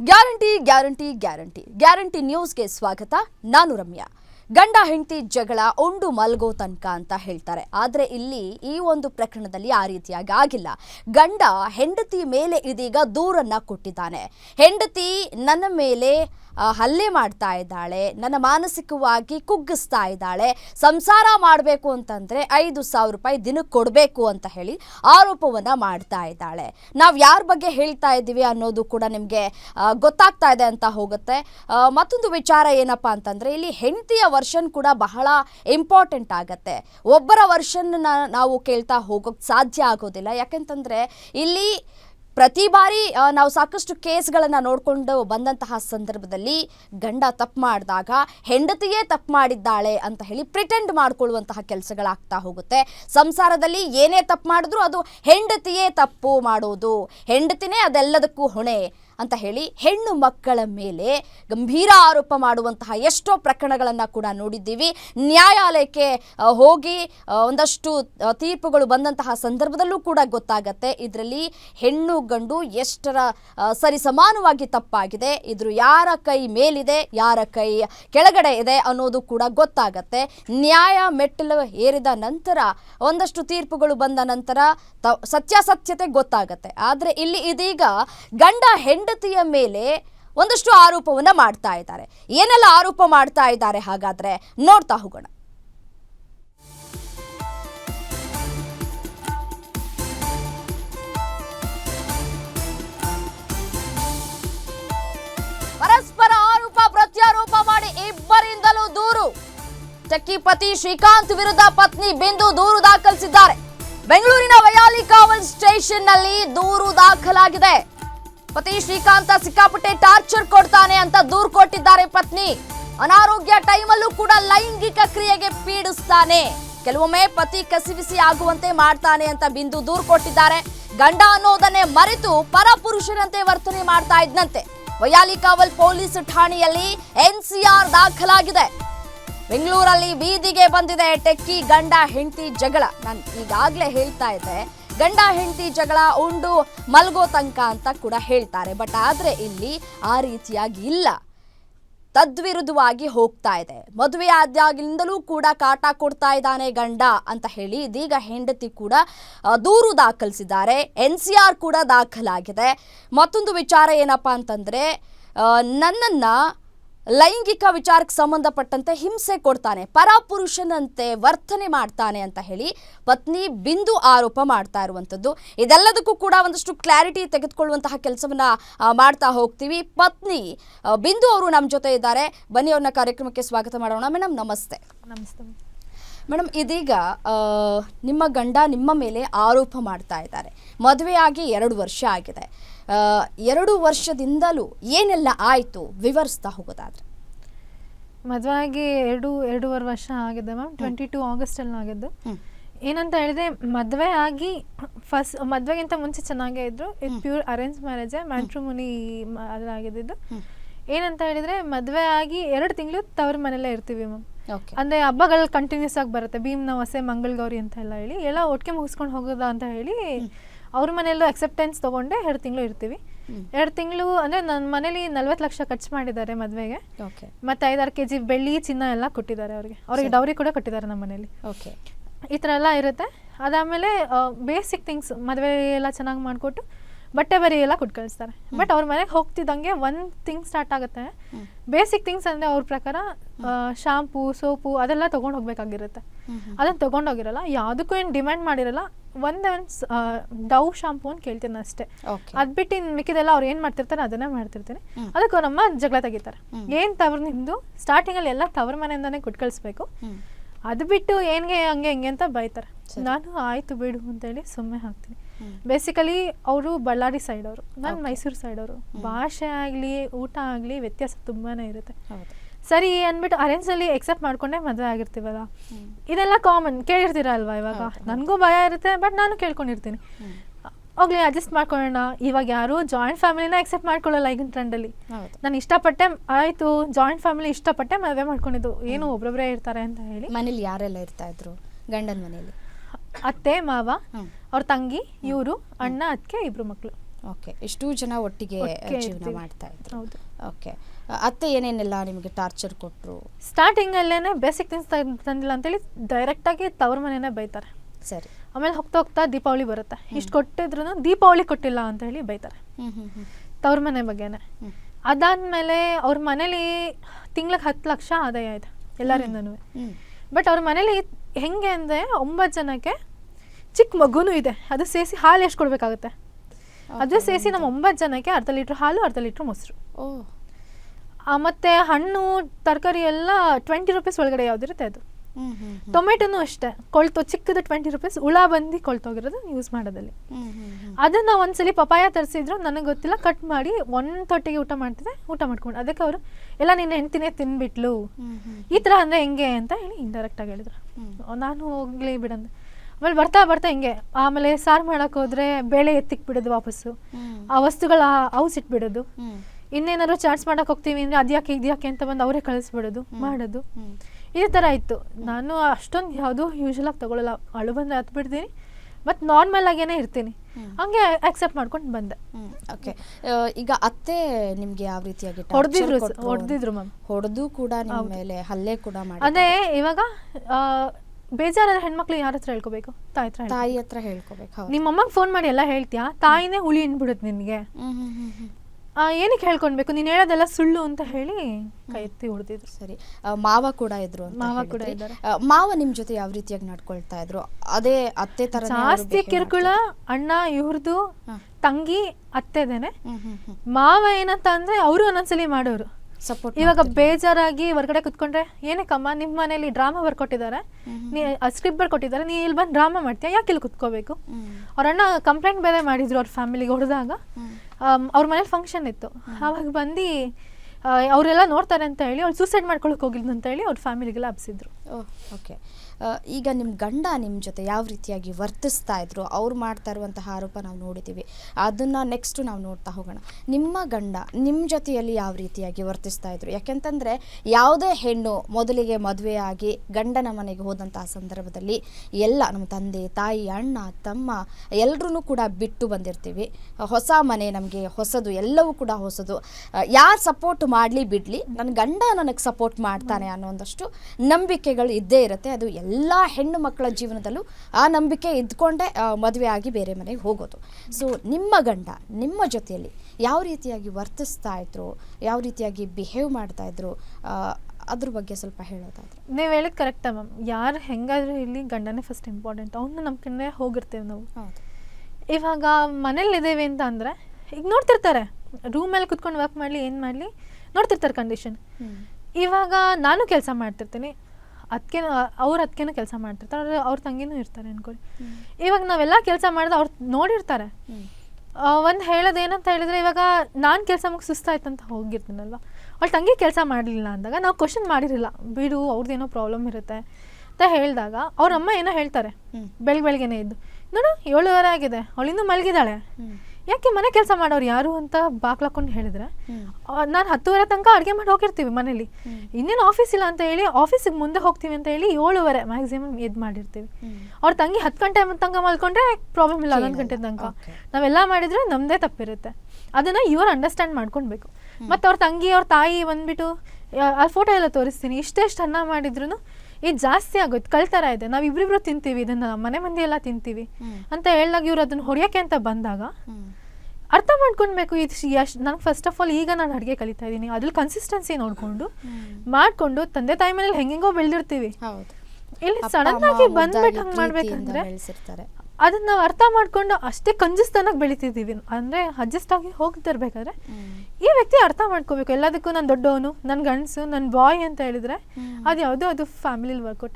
Guarantee guarantee guarantee. Guarantee ನ್ಯೂಸ್ಗೆ ಸ್ವಾಗತ. ನಾನು ರಮ್ಯಾ. ಗಂಡ, ಹೆಂಡತಿ ಜಗಳ ಉಂಡು ಮಲ್ಗೋ ತನಕ ಅಂತ ಹೇಳ್ತಾರೆ. ಆದರೆ ಇಲ್ಲಿ ಈ ಒಂದು ಪ್ರಕರಣದಲ್ಲಿ ಆ ರೀತಿಯಾಗಿ ಆಗಿಲ್ಲ. ಗಂಡ ಹೆಂಡತಿ ಮೇಲೆ ಇದೀಗ ದೂರನ್ನ ಕೊಟ್ಟಿದ್ದಾನೆ. ಹೆಂಡತಿ ನನ್ನ ಮೇಲೆ ಹಲ್ಲೆ ಮಾಡ್ತಾ ಇದ್ದಾಳೆ, ನನ್ನ ಮಾನಸಿಕವಾಗಿ ಕುಗ್ಗಿಸ್ತಾ ಇದ್ದಾಳೆ, ಸಂಸಾರ ಮಾಡಬೇಕು ಅಂತಂದರೆ ಐದು ಸಾವಿರ ರೂಪಾಯಿ ದಿನಕ್ಕೆ ಕೊಡಬೇಕು ಅಂತ ಹೇಳಿ ಆರೋಪವನ್ನು ಮಾಡ್ತಾ ಇದ್ದಾಳೆ. ನಾವು ಯಾರ ಬಗ್ಗೆ ಹೇಳ್ತಾ ಇದ್ದೀವಿ ಅನ್ನೋದು ಕೂಡ ನಿಮಗೆ ಗೊತ್ತಾಗ್ತಾ ಇದೆ ಅಂತ ಹೋಗುತ್ತೆ. ಮತ್ತೊಂದು ವಿಚಾರ ಏನಪ್ಪ ಅಂತಂದರೆ, ಇಲ್ಲಿ ಹೆಂಡತಿಯ ವರ್ಷನ್ ಕೂಡ ಬಹಳ ಇಂಪಾರ್ಟೆಂಟ್ ಆಗುತ್ತೆ. ಒಬ್ಬರ ವರ್ಷನ್ನ ನಾವು ಕೇಳ್ತಾ ಹೋಗೋಕ್ಕೆ ಸಾಧ್ಯ ಆಗೋದಿಲ್ಲ. ಯಾಕೆಂತಂದರೆ, ಇಲ್ಲಿ ಪ್ರತಿ ಬಾರಿ ನಾವು ಸಾಕಷ್ಟು ಕೇಸ್ಗಳನ್ನು ನೋಡಿಕೊಂಡು ಬಂದಂತಹ ಸಂದರ್ಭದಲ್ಲಿ ಗಂಡ ತಪ್ಪು ಮಾಡಿದಾಗ, ಹೆಂಡತಿಯೇ ತಪ್ಪು ಮಾಡಿದ್ದಾಳೆ ಅಂತ ಹೇಳಿ ಪ್ರಿಟೆಂಡ್ ಮಾಡಿಕೊಳ್ಳುವಂತಹ ಕೆಲಸಗಳಾಗ್ತಾ ಹೋಗುತ್ತೆ. ಸಂಸಾರದಲ್ಲಿ ಏನೇ ತಪ್ಪು ಮಾಡಿದ್ರು ಅದು ಹೆಂಡತಿಯೇ ತಪ್ಪು ಮಾಡೋದು. ಹೆಂಡತಿನೇ ಅದೆಲ್ಲದಕ್ಕೂ ಹೊಣೆ. ಅಂತ ಹೇಳಿ ಹೆಣ್ಣು ಮಕ್ಕಳ ಮೇಲೆ ಗಂಭೀರ ಆರೋಪ ಮಾಡುವಂತಹ ಎಷ್ಟೋ ಪ್ರಕರಣಗಳನ್ನು ಕೂಡ ನೋಡಿದ್ದೀವಿ. ನ್ಯಾಯಾಲಯಕ್ಕೆ ಹೋಗಿ ಒಂದಷ್ಟು ತೀರ್ಪುಗಳು ಬಂದಂತಹ ಸಂದರ್ಭದಲ್ಲೂ ಕೂಡ ಗೊತ್ತಾಗತ್ತೆ. ಇದರಲ್ಲಿ ಹೆಣ್ಣು ಗಂಡು ಎಷ್ಟರ ಸರಿಸಮಾನವಾಗಿ ಸರಿ ಸಮಾನವಾಗಿ ತಪ್ಪಾಗಿದೆ, ಇದ್ರ ಯಾರ ಕೈ ಮೇಲಿದೆ, ಯಾರ ಕೈ ಕೆಳಗಡೆ ಇದೆ ಅನ್ನೋದು ಕೂಡ ಗೊತ್ತಾಗತ್ತೆ. ನ್ಯಾಯ ಮೆಟ್ಟಲು ಏರಿದ ನಂತರ, ಒಂದಷ್ಟು ತೀರ್ಪುಗಳು ಬಂದ ನಂತರ ಸತ್ಯಾಸತ್ಯತೆ ಗೊತ್ತಾಗತ್ತೆ. ಆದರೆ ಇಲ್ಲಿ ಇದೀಗ ಗಂಡ ಹೆಂಡತಿಯ ಮೇಲೆ ಒಂದಷ್ಟು ಆರೋಪವನ್ನ ಮಾಡ್ತಾ ಇದ್ದಾರೆ. ಏನೆಲ್ಲ ಆರೋಪ ಮಾಡ್ತಾ ಇದ್ದಾರೆ ಹಾಗಾದ್ರೆ ನೋಡ್ತಾ ಹೋಗೋಣ. ಪರಸ್ಪರ ಆರೋಪ ಪ್ರತ್ಯಾರೋಪ ಮಾಡಿ ಇಬ್ಬರಿಂದಲೂ ದೂರು. ಟಕ್ಕಿ ಪತಿ ಶ್ರೀಕಾಂತ್ ವಿರುದ್ಧ ಪತ್ನಿ ಬಿಂದು ದೂರು ದಾಖಲಿಸಿದ್ದಾರೆ. ಬೆಂಗಳೂರಿನ ವಯಾಲಿ ಕಾವಲ್ ಸ್ಟೇಷನ್ನಲ್ಲಿ ದೂರು ದಾಖಲಾಗಿದೆ. ಪತಿ ಶ್ರೀಕಾಂತ ಸಿಕ್ಕಾಪಟ್ಟೆ ಟಾರ್ಚರ್ ಕೊಡ್ತಾನೆ ಅಂತ ದೂರು ಕೊಟ್ಟಿದ್ದಾರೆ ಪತ್ನಿ. ಅನಾರೋಗ್ಯ ಟೈಮಲ್ಲೂ ಕೂಡ ಲೈಂಗಿಕ ಕ್ರಿಯೆಗೆ ಪೀಡಿಸ್ತಾನೆ. ಕೆಲವೊಮ್ಮೆ ಪತಿ ಕಸಿವಿಸಿ ಆಗುವಂತೆ ಮಾಡ್ತಾನೆ ಅಂತ ಬಿಂದು ದೂರು ಕೊಟ್ಟಿದ್ದಾರೆ. ಗಂಡ ಅನ್ನೋದನ್ನೇ ಮರೆತು ಪರಪುರುಷರಂತೆ ವರ್ತನೆ ಮಾಡ್ತಾ ಇದ್ನಂತೆ. ವಯಾಲಿಕಾವಲ್ ಪೊಲೀಸ್ ಠಾಣೆಯಲ್ಲಿ ಎನ್ಸಿಆರ್ ದಾಖಲಾಗಿದೆ. ಬೆಂಗಳೂರಲ್ಲಿ ಬೀದಿಗೆ ಬಂದಿದೆ ಟೆಕ್ಕಿ ಗಂಡ ಹೆಂಡತಿ ಜಗಳ. ನಾನು ಈಗಾಗಲೇ ಹೇಳ್ತಾ ಇದ್ದೆ ಗಂಡ ಹೆಂಡತಿ ಜಗಳ, ಉಂಡು, ಮಲ್ಗೋ ತನಕ ಅಂತ ಕೂಡ ಹೇಳ್ತಾರೆ. ಬಟ್ ಆದರೆ ಇಲ್ಲಿ ಆ ರೀತಿಯಾಗಿ ಇಲ್ಲ. ತದ್ವಿರುದ್ಧವಾಗಿ ಹೋಗ್ತಾ ಇದೆ. ಮದುವೆ ಆದ್ಯಾಗಿಂದಲೂ ಕೂಡ ಕಾಟ ಕೊಡ್ತಾ ಇದ್ದಾನೆ ಗಂಡ ಅಂತ ಹೇಳಿ ಇದೀಗ ಹೆಂಡತಿ ಕೂಡ ದೂರು ದಾಖಲಿಸಿದ್ದಾರೆ. ಎನ್ ಸಿ ಆರ್ ಕೂಡ ದಾಖಲಾಗಿದೆ. ಮತ್ತೊಂದು ವಿಚಾರ ಏನಪ್ಪಾ ಅಂತಂದರೆ ನನ್ನನ್ನ ಲೈಂಗಿಕ ವಿಚಾರಕ್ಕೆ ಸಂಬಂಧಪಟ್ಟಂತೆ ಹಿಂಸೆ ಕೊಡ್ತಾನೆ, ಪರಪುರುಷನಂತೆ ವರ್ತನೆ ಮಾಡ್ತಾನೆ ಅಂತ ಹೇಳಿ ಪತ್ನಿ ಬಿಂದು ಆರೋಪ ಮಾಡ್ತಾ ಇರುವಂಥದ್ದು. ಇದೆಲ್ಲದಕ್ಕೂ ಕೂಡ ಒಂದಷ್ಟು ಕ್ಲಾರಿಟಿ ತೆಗೆದುಕೊಳ್ಳುವಂತಹ ಕೆಲಸವನ್ನ ಮಾಡ್ತಾ ಹೋಗ್ತೀವಿ. ಪತ್ನಿ ಬಿಂದು ಅವರು ನಮ್ಮ ಜೊತೆ ಇದ್ದಾರೆ. ಬನ್ನಿ ಅವ್ರನ್ನ ಕಾರ್ಯಕ್ರಮಕ್ಕೆ ಸ್ವಾಗತ ಮಾಡೋಣ. ಮೇಡಮ್ ನಮಸ್ತೆ. ನಮಸ್ತೆ. ಮೇಡಮ್ ಇದೀಗ ನಿಮ್ಮ ಗಂಡ ನಿಮ್ಮ ಮೇಲೆ ಆರೋಪ ಮಾಡ್ತಾ ಇದ್ದಾರೆ. ಮದುವೆಯಾಗಿ ಎರಡು ವರ್ಷ ಆಗಿದೆ. ಎರಡು ವರ್ಷದಿಂದಲೂ ಏನೆಲ್ಲ ಆಯಿತು? ವಿವರಿಸ್ತಾ ಹೋಗೋದಾದ್ರೆ. ಮದುವೆ ಆಗಿ ಎರಡು ಎರಡೂವರೆ ವರ್ಷ ಆಗಿದೆ ಮ್ಯಾಮ್. ಟ್ವೆಂಟಿ ಟೂ ಆಗಸ್ಟಲ್ಲಿ ಆಗಿದ್ದು. ಏನಂತ ಹೇಳಿದ್ರೆ ಮದುವೆ ಆಗಿ ಫಸ್ಟ್ ಮದುವೆಗಿಂತ ಮುಂಚೆ ಚೆನ್ನಾಗೇ ಇದ್ರು. ಇದು ಪ್ಯೂರ್ ಅರೇಂಜ್ ಮ್ಯಾರೇಜೇ ಮ್ಯಾಟ್ರಿಮೋನಿ ಅದಾಗಿದ್ದು ಏನಂತ ಹೇಳಿದ್ರೆ ಮದುವೆ ಆಗಿ ಎರಡು ತಿಂಗಳು ತವ್ರ ಮನೆಯಲ್ಲೇ ಇರ್ತೀವಿ ಮ್ಯಾಮ್. ಅಂದರೆ ಹಬ್ಬಗಳು ಕಂಟಿನ್ಯೂಸ್ ಆಗಿ ಬರುತ್ತೆ. ಭೀಮ್ನವಾಸೆ ಮಂಗಳ ಮಂಗಳಗೌರಿ ಅಂತ ಎಲ್ಲ ಹೇಳಿ. ಎಲ್ಲ ಒಟ್ಟಿಗೆ ಮುಗಿಸ್ಕೊಂಡು ಹೋಗೋದಾ ಅಂತ ಹೇಳಿ ಅವ್ರ ಮನೆಯಲ್ಲೂ ಅಕ್ಸೆಪ್ಟೆನ್ಸ್ ತಗೊಂಡೆ ಎರಡು ತಿಂಗಳು ಇರ್ತೀವಿ. ಎರಡು ತಿಂಗಳು ಅಂದರೆ ನನ್ನ ಮನೇಲಿ ನಲ್ವತ್ತು ಲಕ್ಷ ಖರ್ಚು ಮಾಡಿದ್ದಾರೆ ಮದುವೆಗೆ. ಓಕೆ ಮತ್ತು ಐದಾರು ಕೆ ಜಿ ಬೆಳ್ಳಿ ಚಿನ್ನ ಎಲ್ಲ ಕೊಟ್ಟಿದ್ದಾರೆ ಅವ್ರಿಗೆ. ಅವ್ರಿಗೆ ಡೌರಿ ಕೂಡ ಕೊಟ್ಟಿದ್ದಾರೆ ನಮ್ಮ ಮನೇಲಿ. ಓಕೆ ಈ ಥರ ಎಲ್ಲ ಇರುತ್ತೆ. ಅದಾದಮೇಲೆ ಬೇಸಿಕ್ ಥಿಂಗ್ಸ್ ಮದುವೆ ಎಲ್ಲ ಚೆನ್ನಾಗಿ ಮಾಡಿಕೊಟ್ಟು ಬಟ್ಟೆ ಬರಿ ಎಲ್ಲ ಕೊಟ್ಟು ಕಳಿಸ್ತಾರೆ. ಬಟ್ ಅವ್ರ ಮನೆಗೆ ಹೋಗ್ತಿದ್ದಂಗೆ ಒಂದ್ ಥಿಂಗ್ ಸ್ಟಾರ್ಟ್ ಆಗುತ್ತೆ. ಬೇಸಿಕ್ ಥಿಂಗ್ಸ್ ಅಂದ್ರೆ ಅವ್ರ ಪ್ರಕಾರ ಶಾಂಪೂ ಸೋಪು ಅದೆಲ್ಲ ತೊಗೊಂಡು ಹೋಗ್ಬೇಕಾಗಿರುತ್ತೆ. ಅದನ್ನು ತೊಗೊಂಡೋಗಿರಲ್ಲ ಯಾವುದಕ್ಕೂ ಏನು ಡಿಮ್ಯಾಂಡ್ ಮಾಡಿರಲ್ಲ ಒಂದೇ ಒಂದು ಡವ್ ಶಾಂಪೂ ಅಂತ ಕೇಳ್ತೀನಿ ಅಷ್ಟೇ. ಅದ್ ಬಿಟ್ಟು ಇನ್ನು ಮಿಕ್ಕಿದೆಲ್ಲ ಅವ್ರು ಏನು ಮಾಡ್ತಿರ್ತಾರೆ ಅದನ್ನೇ ಮಾಡ್ತಿರ್ತೀನಿ. ಅದಕ್ಕೆ ಅವ್ರಮ್ಮ ಜಗಳ ತೆಗಿತಾರೆ. ಏನು ತವ್ರು ಸ್ಟಾರ್ಟಿಂಗ್ ಸ್ಟಾರ್ಟಿಂಗಲ್ಲಿ ಎಲ್ಲ ತವ್ರ ಮನೆಯಿಂದನೇ ಕೊಟ್ಟು ಕಳಿಸ್ಬೇಕು. ಹ್ಮ್. ಅದು ಬಿಟ್ಟು ಏನ್ಗೆ ಹಂಗೆ ಹಂಗೆ ಅಂತ ಬೈತಾರೆ. ನಾನು ಆಯ್ತು ಬಿಡು ಅಂತೇಳಿ ಸುಮ್ಮನೆ ಹಾಕ್ತೀನಿ. ಬೇಸಿಕಲಿ ಅವರು ಬಳ್ಳಾರಿ ಸೈಡ್ ಅವರು ನಾನು ಮೈಸೂರು ಸೈಡ್ ಅವರು ಭಾಷೆ ಆಗಲಿ ಊಟ ಆಗಲಿ ವ್ಯತ್ಯಾಸ ತುಂಬಾ ಇರುತ್ತೆ. ಸರಿ ಅಂದ್ಬಿಟ್ಟು ಅರೇಂಜಲ್ಲಿ ಎಕ್ಸೆಪ್ಟ್ ಮಾಡ್ಕೊಂಡೆ ಮದುವೆ ಆಗಿರ್ತೀವಲ್ಲ? ಇದೆಲ್ಲ ಕಾಮನ್ ಕೇಳಿರ್ತೀರ ಅಲ್ವಾ ಇವಾಗ ನನಗೂ ಭಯ ಇರುತ್ತೆ ಬಟ್ ನಾನು ಕೇಳ್ಕೊಂಡಿರ್ತೀನಿ. ಹೋಗ್ಲಿ ಅಡ್ಜಸ್ಟ್ ಮಾಡ್ಕೊಳ್ಳೋಣ. ಇವಾಗ ಯಾರು ಜಾಯಿಂಟ್ ಫ್ಯಾಮಿಲಿನ ಎಕ್ಸೆಪ್ಟ್ ಮಾಡ್ಕೊಳ್ಳಲ್ಲ ಈಗಿನ ಟ್ರೆಂಡಲ್ಲಿ ಅಲ್ಲಿ. ನಾನು ಇಷ್ಟಪಟ್ಟೆ ಆಯ್ತು ಜಾಯಿಂಟ್ ಫ್ಯಾಮಿಲಿ ಇಷ್ಟಪಟ್ಟೆ ಮದುವೆ ಮಾಡ್ಕೊಂಡಿದ್ದು. ಏನು ಒಬ್ಬೊಬ್ಬರೇ ಇರ್ತಾರೆ ಅಂತ ಹೇಳಿ. ಮನೇಲಿ ಯಾರೆಲ್ಲ ಇರ್ತಾ ಇದ್ರು? ಗಂಡನ ಮನೇಲಿ? ಅತ್ತೆ ಮಾವ. ಅವ್ರ ತಂಗಿ ಇವರು ಅಣ್ಣ ಅದಕ್ಕೆ ಇಬ್ರು ಮಕ್ಕಳು ಓಕೆ. ಎಷ್ಟು ಜನ ಒಟ್ಟಿಗೆ ಜೀವನ ಮಾಡ್ತಾ ಇದ್ರು. ಹೌದು. ಓಕೆ. ಅತ್ತೆ ಏನೇನೆಲ್ಲ ನಿಮಗೆ ಟಾರ್ಚರ್ ಕೊಟ್ಟರು ಸ್ಟಾರ್ಟಿಂಗಲ್ಲೇ ಬೇಸಿಕ್ ತಿನ್ಸ್ ತಂದಿಲ್ಲ ಅಂತೇಳಿ ಡೈರೆಕ್ಟಾಗಿ ತವ್ರ ಮನೆನೇ ಬೈತಾರೆ. ಸರಿ. ಆಮೇಲೆ ಹೋಗ್ತಾ ಹೋಗ್ತಾ ದೀಪಾವಳಿ ಬರುತ್ತೆ. ಇಷ್ಟು ಕೊಟ್ಟಿದ್ರು ದೀಪಾವಳಿ ಕೊಟ್ಟಿಲ್ಲ ಅಂತ ಹೇಳಿ ಬೈತಾರೆ. ತವ್ರ ಮನೆ ಬಗ್ಗೆನೆ. ಅದಾದ್ಮೇಲೆ ಅವ್ರ ಮನೇಲಿ ತಿಂಗ್ಳಿಗೆ ಹತ್ತು ಲಕ್ಷ ಆದಾಯ ಇದೆ ಎಲ್ಲರಿಂದನೂ. ಬಟ್ ಅವ್ರ ಮನೇಲಿ ಹೆಂಗೆ ಅಂದರೆ ಒಂಬತ್ತು ಜನಕ್ಕೆ ಚಿಕ್ಕ ಮಗುನೂ ಇದೆ. ಅದು ಸೇರಿಸಿ ಹಾಲು ಎಷ್ಟು ಕೊಡಬೇಕಾಗುತ್ತೆ? ಅದು ಸೇರಿಸಿ ನಮ್ಮ ಒಂಬತ್ತು ಜನಕ್ಕೆ ಅರ್ಧ ಲೀಟ್ರ್ ಹಾಲು ಅರ್ಧ ಲೀಟ್ರ್ ಮೊಸರು. ಮತ್ತೆ ಹಣ್ಣು ತರಕಾರಿ ಎಲ್ಲ ಟ್ವೆಂಟಿ ರುಪೀಸ್ ಒಳಗಡೆ ಯಾವ್ದಿರುತ್ತೆ ಅದು. ಟೊಮೆಟೊನು ಅಷ್ಟೇ. ಕೊಳ್ತು ಚಿಕ್ಕದು ಟ್ವೆಂಟಿ ರುಪೀಸ್ ಹುಳ ಬಂದು ಕೊಳ್ತೋಗಿರೋದು ಯೂಸ್ ಮಾಡೋದಲ್ಲಿ. ಅದನ್ನ ಒಂದ್ಸಲಿ ಪಪಾಯ ತರಿಸಿದ್ರು ನನಗೆ ಗೊತ್ತಿಲ್ಲ ಕಟ್ ಮಾಡಿ ಒಂದು ತೊಟ್ಟಿಗೆ ಊಟ ಮಾಡ್ತಿದ್ರೆ ಊಟ ಮಾಡ್ಕೊಂಡು ಅದಕ್ಕೆ ಅವರು ಎಲ್ಲ ನಿನ್ನ ಹೆಂಡ್ತಿನೇ ತಿನ್ಬಿಟ್ಲು. ಈ ತರ ಅಂದ್ರೆ ಹೆಂಗೆ? ಅಂತ ಹೇಳಿ ಇಂಡೈರೆಕ್ಟ್ ಆಗಿ ಹೇಳಿದ್ರು. ನಾನು ಹೋಗ್ಲಿ ಬಿಡಂದೆ ಆಮೇಲೆ ಬರ್ತಾ ಬರ್ತಾ ಹಿಂಗೆ ಆಮೇಲೆ ಸಾರು ಮಾಡಕ್ ಹೋದ್ರೆ ಬೇಳೆ ಎತ್ತಿಕ್ ಬಿಡೋದು ವಾಪಸ್ಸು ಆ ವಸ್ತುಗಳ ಔಸ್ ಇಟ್ಬಿಡೋದು. ಇನ್ನೇನಾದ್ರು ಚಾಟ್ಸ್ ಮಾಡಕ್ ಹೋಗ್ತೀವಿ ಅಂದ್ರೆ ಅದ್ಯಾಕೆ ಇದ್ಯಾಕೆ ಅಂತ ಬಂದು ಅವರೇ ಕಳಿಸ್ಬಿಡೋದು ಮಾಡೋದು. ಇದೇ ಥರ ಇತ್ತು. ನಾನು ಅಷ್ಟೊಂದು ಯಾವುದೂ ಯೂಶ್ವಲಾಗಿ ತಗೊಳ್ಳಲ್ಲ ಅಳು ಬಂದರೆ ಹತ್ತು ಬಿಡ್ತೀನಿ. ಮತ್ತು ನಾರ್ಮಲ್ ಆಗೇನೆ ಇರ್ತೀನಿ. ಹಂಗೆ ಆಕ್ಸೆಪ್ಟ್ ಮಾಡ್ಕೊಂಡು ಬಂದೆ. ಓಕೆ ಈಗ ಅತ್ತೆ ನಿಮ್ಗೆ ಯಾವ ರೀತಿಯಾಗಿ ಹೊಡೆದಿದ್ರು ಹೊಡೆದಿದ್ರು ಮ್ಯಾಮ್ ಹೊಡೆದು ಕೂಡ ನಿಮ್ಮ ಮೇಲೆ ಹಲ್ಲೆ ಕೂಡ ಮಾಡಿ ಅದೇ ಇವಾಗ ಆ, ಬೇಜಾರಾದ ಹೆಣ್ಮಕ್ಳು ಯಾರ ಹತ್ರ ಹೇಳ್ಕೋಬೇಕು? ತಾಯಿ ಹತ್ರ ತಾಯಿ ಹತ್ರ ಹೇಳ್ಕೋಬೇಕು ನಿಮ್ಮಮ್ಮಗೆ ನಿಮ್ಮ ಅಮ್ಮಂಗೆ ಫೋನ್ ಮಾಡಿ ಎಲ್ಲ ಹೇಳ್ತೀಯಾ? ತಾಯಿನೇ ಹುಳಿ ಅಂದ್ಬಿಡುತ್ತೆ ನಿನಗೆ. ಏನಕ್ಕೆ ಹೇಳ್ಕೊಳ್ಬೇಕು ನೀನು ಹೇಳೋದೆಲ್ಲ ಸುಳ್ಳು ಅಂತ ಹೇಳಿ ಕೈ ಎತ್ತಿ ಹೊಡೆದಿದ್ರು. ಸರಿ. ಆ, ಮಾವ ಕೂಡ ಇದ್ರು ಅಂತ ಮಾವ ಕೂಡ ಹೇಳಿದ್ರಿ. ಇದ್ದಾರೆ. ಆ, ಮಾವ ನಿಮ್ ಜೊತೆ ಯಾವ ರೀತಿಯಾಗಿ ನಡ್ಕೊಳ್ತಾ ಇದ್ರು? ಅದೇ ಅತ್ತೆ ತರ ಜಾಸ್ತಿ ಕಿರುಕುಳ ಅಣ್ಣ ಇವ್ರದ್ದು ತಂಗಿ ಅತ್ತೆದೇನೆ. ಮಾವ ಏನಂತ ಅಂದ್ರೆ ಅವರು ಒಂದೊಂದ್ಸಲಿ ಮಾಡೋರು. ಸಪೋರ್ಟ್ ಇವಾಗ ಬೇಜಾರಾಗಿ ಹೊರಗಡೆ ಕುತ್ಕೊಂಡ್ರೆ ಏನಕ್ಕಮ್ಮ ನಿಮ್ಮ ಮನೇಲಿ ಡ್ರಾಮಾ ಬರ್ಕೊಟ್ಟಿದ್ದಾರೆ ನೀ ಸ್ಕ್ರಿಪ್ಟ್ ಬರ್ಕೊಟ್ಟಿದ್ದಾರೆ ನೀ ಇಲ್ಲಿ ಬಂದು ಡ್ರಾಮಾ ಮಾಡ್ತೀಯಾ? ಯಾಕೆ ಇಲ್ಲಿ ಕುತ್ಕೋಬೇಕು? ಅವ್ರ ಅಣ್ಣ ಕಂಪ್ಲೇಂಟ್ ಬೇರೆ ಮಾಡಿದ್ರು ಅವ್ರ ಫ್ಯಾಮಿಲಿಗೆ ಹೊಡೆದಾಗ. ಅವ್ರ ಮನೇಲಿ ಫಂಕ್ಷನ್ ಇತ್ತು. ಆವಾಗ ಬಂದು ಅವರೆಲ್ಲ ನೋಡ್ತಾರೆ ಅಂತ ಹೇಳಿ ಅವ್ಳು ಸೂಸೈಡ್ ಮಾಡ್ಕೊಳಕ್ಕೆ ಹೋಗಿಲ್ಲ ಅಂತ ಹೇಳಿ ಅವ್ರ ಫ್ಯಾಮಿಲಿಗೆಲ್ಲ ಹಬ್ಸಿದ್ರು. ಓಕೆ ಈಗ ನಿಮ್ಮ ಗಂಡ ನಿಮ್ಮ ಜೊತೆ ಯಾವ ರೀತಿಯಾಗಿ ವರ್ತಿಸ್ತಾ ಇದ್ರು, ಅವ್ರು ಮಾಡ್ತಾ ಇರುವಂತಹ ಆರೋಪ ನಾವು ನೋಡಿದ್ದೀವಿ. ಅದನ್ನು ನೆಕ್ಸ್ಟ್ ನಾವು ನೋಡ್ತಾ ಹೋಗೋಣ. ನಿಮ್ಮ ಗಂಡ ನಿಮ್ಮ ಜೊತೆಯಲ್ಲಿ ಯಾವ ರೀತಿಯಾಗಿ ವರ್ತಿಸ್ತಾ ಇದ್ರು? ಯಾಕೆಂತಂದರೆ ಯಾವುದೇ ಹೆಣ್ಣು ಮೊದಲಿಗೆ ಮದುವೆ ಆಗಿ ಗಂಡನ ಮನೆಗೆ ಹೋದಂತಹ ಸಂದರ್ಭದಲ್ಲಿ ಎಲ್ಲ ನಮ್ಮ ತಂದೆ, ತಾಯಿ, ಅಣ್ಣ, ತಮ್ಮ ಎಲ್ಲರೂ ಕೂಡ ಬಿಟ್ಟು ಬಂದಿರ್ತೀವಿ. ಹೊಸ ಮನೆ ನಮಗೆ ಹೊಸದು, ಎಲ್ಲವೂ ಕೂಡ ಹೊಸದು. ಯಾರು ಸಪೋರ್ಟ್ ಮಾಡಲಿ ಬಿಡಲಿ ನನ್ನ ಗಂಡ ನನಗೆ ಸಪೋರ್ಟ್ ಮಾಡ್ತಾನೆ ಅನ್ನೋ ಒಂದಷ್ಟು ನಂಬಿಕೆಗಳು ಇದ್ದೇ ಇರುತ್ತೆ. ಅದು ಎಲ್ಲ ಹೆಣ್ಣು ಮಕ್ಕಳ ಜೀವನದಲ್ಲೂ ಆ ನಂಬಿಕೆ ಇದ್ಕೊಂಡೇ ಮದುವೆ ಆಗಿ ಬೇರೆ ಮನೆಗೆ ಹೋಗೋದು. ಸೊ ನಿಮ್ಮ ಗಂಡ ನಿಮ್ಮ ಜೊತೆಯಲ್ಲಿ ಯಾವ ರೀತಿಯಾಗಿ ವರ್ತಿಸ್ತಾ ಇದ್ರು ಯಾವ ರೀತಿಯಾಗಿ ಬಿಹೇವ್ ಮಾಡ್ತಾ ಇದ್ರು ಅದ್ರ ಬಗ್ಗೆ ಸ್ವಲ್ಪ ಹೇಳೋದಾದ್ರೆ. ನೀವು ಹೇಳಿದ್ ಕರೆಕ್ಟಾ ಮ್ಯಾಮ್ ಯಾರು ಹೆಂಗಾದ್ರೂ ಇಲ್ಲಿ ಗಂಡನೇ ಫಸ್ಟ್ ಇಂಪಾರ್ಟೆಂಟ್ ಅವನ್ನ ನಂಬ್ಕೊಂಡೇ ಹೋಗಿರ್ತೇವೆ ನಾವು. ಇವಾಗ ಮನೇಲಿ ಇದ್ದೇವೆ ಅಂತ ಅಂದರೆ ಈಗ ನೋಡ್ತಿರ್ತಾರೆ. ರೂಮಲ್ಲಿ ಕುತ್ಕೊಂಡು ವರ್ಕ್ ಮಾಡಲಿ ಏನು ಮಾಡಲಿ ನೋಡ್ತಿರ್ತಾರೆ ಕಂಡೀಷನ್ ಇವಾಗ ನಾನು ಕೆಲಸ ಮಾಡ್ತಿರ್ತೀನಿ. ಅದಕ್ಕೆ ಅವ್ರ ಅದಕ್ಕೇನು ಕೆಲಸ ಮಾಡ್ತಿರ್ತಾರೆ ಅವ್ರ ಅವ್ರ ತಂಗಿನೂ ಇರ್ತಾರೆ ಅನ್ಕೊಳ್ಳಿ ಇವಾಗ ನಾವೆಲ್ಲ ಕೆಲಸ ಮಾಡಿದ್ರೆ ಅವ್ರು ನೋಡಿರ್ತಾರೆ. ಒಂದು ಹೇಳೋದು ಏನಂತ ಹೇಳಿದ್ರೆ ಇವಾಗ ನಾನು ಕೆಲಸ ಮುಗಿ ಸುಸ್ತಾಯ್ತು ಅಂತ ಹೋಗಿರ್ತೀನಲ್ವ? ಅವ್ಳು ತಂಗಿ ಕೆಲಸ ಮಾಡಲಿಲ್ಲ ಅಂದಾಗ ನಾವು ಕ್ವಶನ್ ಮಾಡಿರಲಿಲ್ಲ. ಬಿಡು ಅವ್ರದ್ದೇನೋ ಪ್ರಾಬ್ಲಮ್ ಇರುತ್ತೆ ಅಂತ ಹೇಳಿದಾಗ ಅವ್ರ ಅಮ್ಮ ಏನೋ ಹೇಳ್ತಾರೆ. ಬೆಳಗ್ಗೆ ಬೆಳಗ್ಗೆನೇ ಇದ್ದು ನೋಡು ಏಳುವರೆ ಆಗಿದೆ ಅವಳಿನ್ನೂ ಮಲಗಿದಾಳೆ. ಯಾಕೆ ಮನೆ ಕೆಲಸ ಮಾಡೋರು ಯಾರು ಅಂತ ಬಾಕ್ಲಾಕೊಂಡು ಹೇಳಿದ್ರೆ. ನಾನು ಹತ್ತುವರೆ ತನಕ ಅಡುಗೆ ಮಾಡಿ ಹೋಗಿರ್ತೀವಿ ಮನೇಲಿ. ಇನ್ನೇನು ಆಫೀಸ್ ಇಲ್ಲ ಅಂತ ಹೇಳಿ ಆಫೀಸಿಗೆ ಮುಂದೆ ಹೋಗ್ತೀವಿ ಅಂತ ಹೇಳಿ ಏಳುವರೆ ಮ್ಯಾಕ್ಸಿಮಮ್ ಇದು ಮಾಡಿರ್ತೀವಿ. ಅವ್ರ ತಂಗಿ ಹತ್ತು ಗಂಟೆ ತನಕ ಮಲ್ಕೊಂಡ್ರೆ ಪ್ರಾಬ್ಲಮ್ ಇಲ್ಲ ಹನ್ನೊಂದು. ಗಂಟೆ ತನಕ. ನಾವೆಲ್ಲ ಮಾಡಿದ್ರೆ ನಮ್ಮದೇ ತಪ್ಪಿರುತ್ತೆ ಅದನ್ನ ಯುವರ್ ಅಂಡರ್ಸ್ಟ್ಯಾಂಡ್ ಮಾಡ್ಕೊಳ್ಬೇಕು ಮತ್ತು ಅವ್ರ ತಂಗಿ ಅವ್ರ ತಾಯಿ ಬಂದ್ಬಿಟ್ಟು ಆ ಫೋಟೋ ಎಲ್ಲ ತೋರಿಸ್ತೀನಿ ಇಷ್ಟೆಷ್ಟು ಅನ್ನ ಮಾಡಿದ್ರು ಇದು ಜಾಸ್ತಿ ಆಗೋಯ್ತು ಕಳ್ತರ ಇದೆ ನಾವು ಇಬ್ಬರಿಬ್ರು ತಿಂತೀವಿ ಇದನ್ನ ಮನೆ ಮಂದಿ ಎಲ್ಲ ತಿಂತೀವಿ ಅಂತ ಹೇಳಿದಾಗ ಇವ್ರು ಅದನ್ನ ಹೊಡೆಯೋಕೆ ಅಂತ ಬಂದಾಗ. ಅರ್ಥ ಮಾಡ್ಕೊಳ್ಬೇಕು ಇದು ಎಷ್ಟು ನಂಗೆ ಫಸ್ಟ್ ಆಫ್ ಆಲ್ ಈಗ ನಾನು ಅಡುಗೆ ಕಲಿತಾ ಇದ್ದೀನಿ ಅದ್ರಲ್ಲಿ ಕನ್ಸಿಸ್ಟೆನ್ಸಿ ನೋಡಿಕೊಂಡು. ಮಾಡಿಕೊಂಡು ತಂದೆ ತಾಯಿ ಮನೇಲಿ ಹೆಂಗೆಂಗೋ ಬೆಳೆದಿರ್ತೀವಿ. ಇಲ್ಲಿ ಸಡನ್ ಆಗಿ ಬಂದ್ಬಿಟ್ಟು ಹಂಗೆ ಮಾಡ್ಬೇಕಂದ್ರೆ ಅದನ್ನ ನಾವು ಅರ್ಥ ಮಾಡ್ಕೊಂಡು ಅಷ್ಟೇ ಕಂಜಸ್ತನಾಗಿ ಬೆಳಿತಿದ್ದೀವಿ ಅಂದ್ರೆ ಅಡ್ಜಸ್ಟ್ ಆಗಿ ಹೋಗ್ತಿರ್ಬೇಕಾದ್ರೆ ಈ ವ್ಯಕ್ತಿ ಅರ್ಥ ಮಾಡ್ಕೋಬೇಕು. ಎಲ್ಲದಕ್ಕೂ ನಾನು ದೊಡ್ಡವನು ನನ್ನ ಗಂಡಸು ನನ್ನ ಬಾಯ್ ಅಂತ ಹೇಳಿದ್ರೆ. ಅದು ಯಾವುದೋ ಅದು ಫ್ಯಾಮಿಲಿಲಿ ವರ್ಕೌಟ್